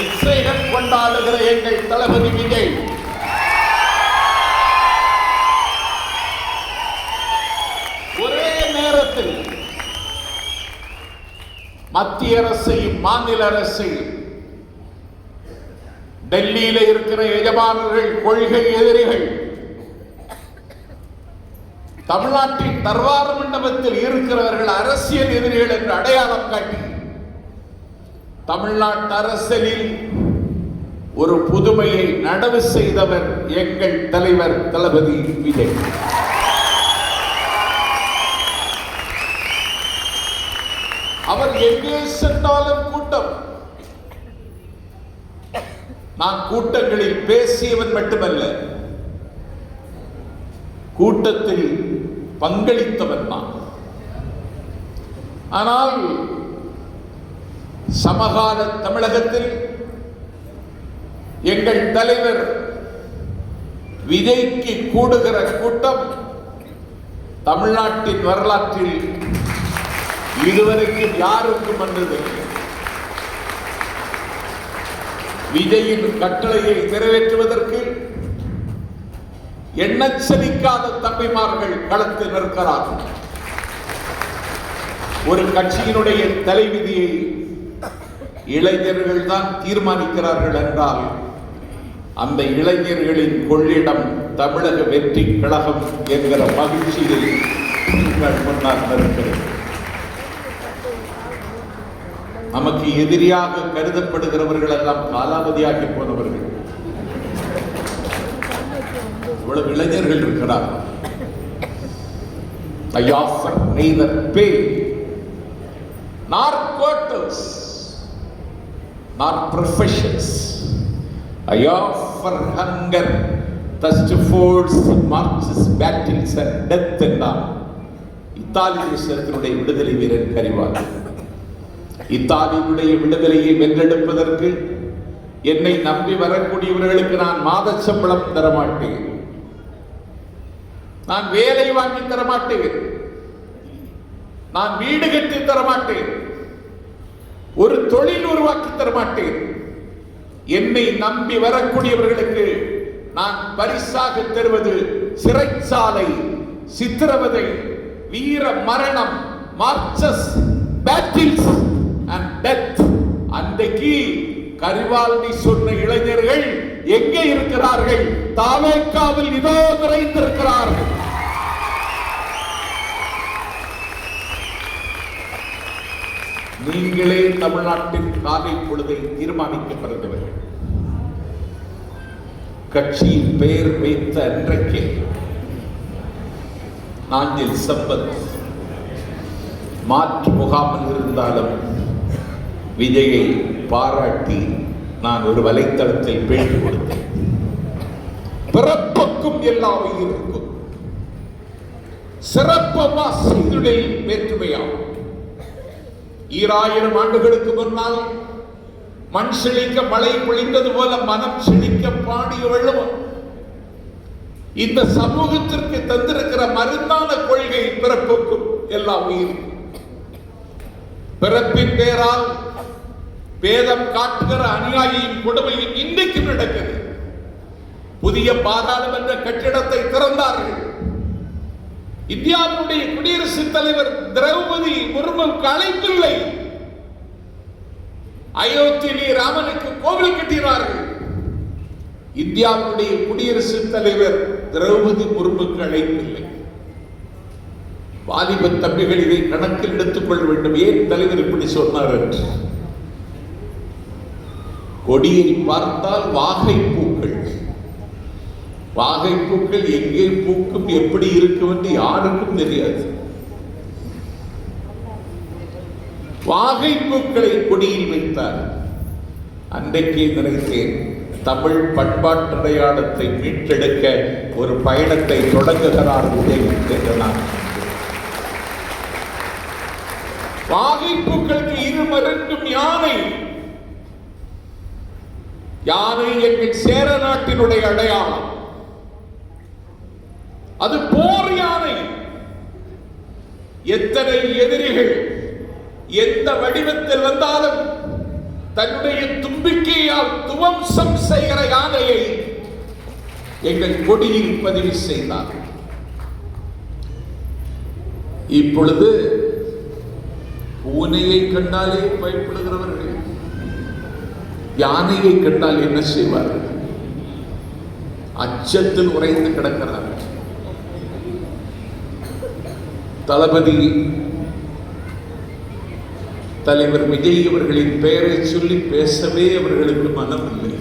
இசைகள் கொண்டாடுகிற எங்கள் தளபதி விஜய். ஒரே நேரத்தில் மத்திய அரசையும் மாநில அரசையும் டெல்லியில இருக்கிற எஜமானர்கள் கொள்கை எதிரிகள் தமிழ்நாட்டின் தர்வார மண்டபத்தில் இருக்கிறவர்கள் அரசியல் எதிரிகள் என்று அடையாளம் காட்டி தமிழ்நாட்டு அரசியலில் ஒரு புதுமையை நடவு செய்தவர் எங்கள் தலைவர் தளபதி விஜய். அவர் எங்கே சென்றாலும் கூட்டம். நான் கூட்டங்களில் பேசியவன் மட்டுமல்ல கூட்டத்தில் பங்களித்தவன் நான் ஆனால் சமகால தமிழகத்தில் எங்கள் தலைவர் விஜய்க்கு கூடுகிற கூட்டம் தமிழ்நாட்டின் வரலாற்றில் இதுவரைக்கும் யாருக்கும் வந்ததில்லை விஜயின் கட்டளையை நிறைவேற்றுவதற்கு எண்ணச்சலிக்காத தம்பிமார்கள் களத்தில் நிற்கிறார்கள். ஒரு கட்சியினுடைய தலைவிதியை இளைஞர்கள் தான் தீர்மானிக்கிறார்கள் என்றால் அந்த இளைஞர்களின் கொள்ளிடம் தமிழக வெற்றி கழகம் என்கிற மகிழ்ச்சியில் உங்கள் முன்னால் நமக்கு எதிரியாக கருதப்படுகிறவர்கள் எல்லாம் காலாவதியாகி போனவர்கள். இவ்வளவு இளைஞர்கள் இருக்கிறார் I offer neither pay nor professions nor professions. I offer hunger, thirst foods, marches, battles and death இத்தாலி தேசத்தினுடைய விடுதலை வீரன் கரிவார் இத்தாலியுடைய விடுதலையை வென்றெடுப்பதற்கு என்னை நம்பி வரக்கூடியவர்களுக்கு நான் மாத சம்பளம் தரமாட்டேன். நான் வேலை வாங்கி தரமாட்டேன். நான் வீடு கட்டி தரமாட்டேன். ஒரு தொழில் உருவாக்கி தரமாட்டேன் என்னை நம்பி வரக்கூடியவர்களுக்கு நான் பரிசாக தருவது சிறைச்சாலை சித்திரவதை வீர மரணம் மார்ச்சஸ் பேட்டில்ஸ் அண்ட் டெத் அன்றைக்கு கரிவால்டி சொன்ன இளைஞர்கள் எங்கே இருக்கிறார்கள்? தாவேக்காவில் இதோ நிறைந்திருக்கிறார்கள் நீங்களே தமிழ்நாட்டின் காலை பொழுதை தீர்மானிக்க பிறந்தவர்கள் கட்சியின் பெயர் வைத்த அன்றைக்கே நாஞ்சில் சம்பத் மாற்று முகாமில் இருந்தாலும் விஜயை பாராட்டி நான் ஒரு வலைத்தளத்தில் பேட்டி கொடுத்தேன். பிறப்புக்கும் எல்லா உயிருக்கும் சிறப்பமா செய்துடல் வேற்றுமையாகும். ஈராயிரம் ஆண்டுகளுக்கு முன்னால் மண் செழிக்க மழை பொழிந்தது போல மனம் செழிக்க பாடிய வெள்ளம் இந்த சமூகத்திற்கு தந்திருக்கிற மருந்தான கொள்கை பிறப்புக்கும் எல்லா உயிர். பிறப்பின் பேரால் பேதம் காட்டுகிற அநியாயியின் கொடுமையும் இன்றைக்கு நடக்குது. புதிய பாராளுமன்ற கட்டிடத்தை திறந்தார்கள். இந்தியாவினுடைய குடியரசுத் தலைவர் திரௌபதி முர்முக்கு அழைப்பில்லை அயோத்தியிலே ராமனுக்கு கோவில் கட்டினார்கள். இந்தியாவுடைய குடியரசுத் தலைவர் திரௌபதி முர்முக்கு அழைப்பில்லை வாலிப தம்பிகள் இதை கணக்கில் எடுத்துக் கொள்ள வேண்டும். ஏன் தலைவர் இப்படி சொன்னார் என்று? கொடியை பார்த்தால் வாகை பூக்கள் வாகை பூக்கள் எங்கே பூக்கும் எப்படி இருக்கும் என்று யாருக்கும் தெரியாது. வாகை பூக்களை கொடியில் வைத்தார். அன்றைக்கு நினைத்தேன் தமிழ் பண்பாட்டு அடையாளத்தை மீட்டெடுக்க ஒரு பயணத்தை தொடங்குகிறார் உதய் என்று நான் வாகை பூக்களுக்கு இரு மருங்கும் யானை. யானை எங்கள் சேர நாட்டினுடைய அடையாளம். அது போர் யானை. எத்தனை எதிரிகள் எந்த வடிவத்தில் வந்தாலும் தன்னுடைய தும்பிக்கையால் துவம்சம் செய்கிற யானையை எங்கள் கொடியில் பதிவு செய்தார் இப்பொழுது பூனையை கண்டாலே பயப்படுகிறவர்கள் யானையை கண்டால் என்ன செய்வார்கள்? அச்சத்தில் உறைந்து கிடக்கிறார் தளபதி தலைவர் விஜய் அவர்களின் பெயரை சொல்லி பேசவே அவர்களுக்கு மனம் இல்லை.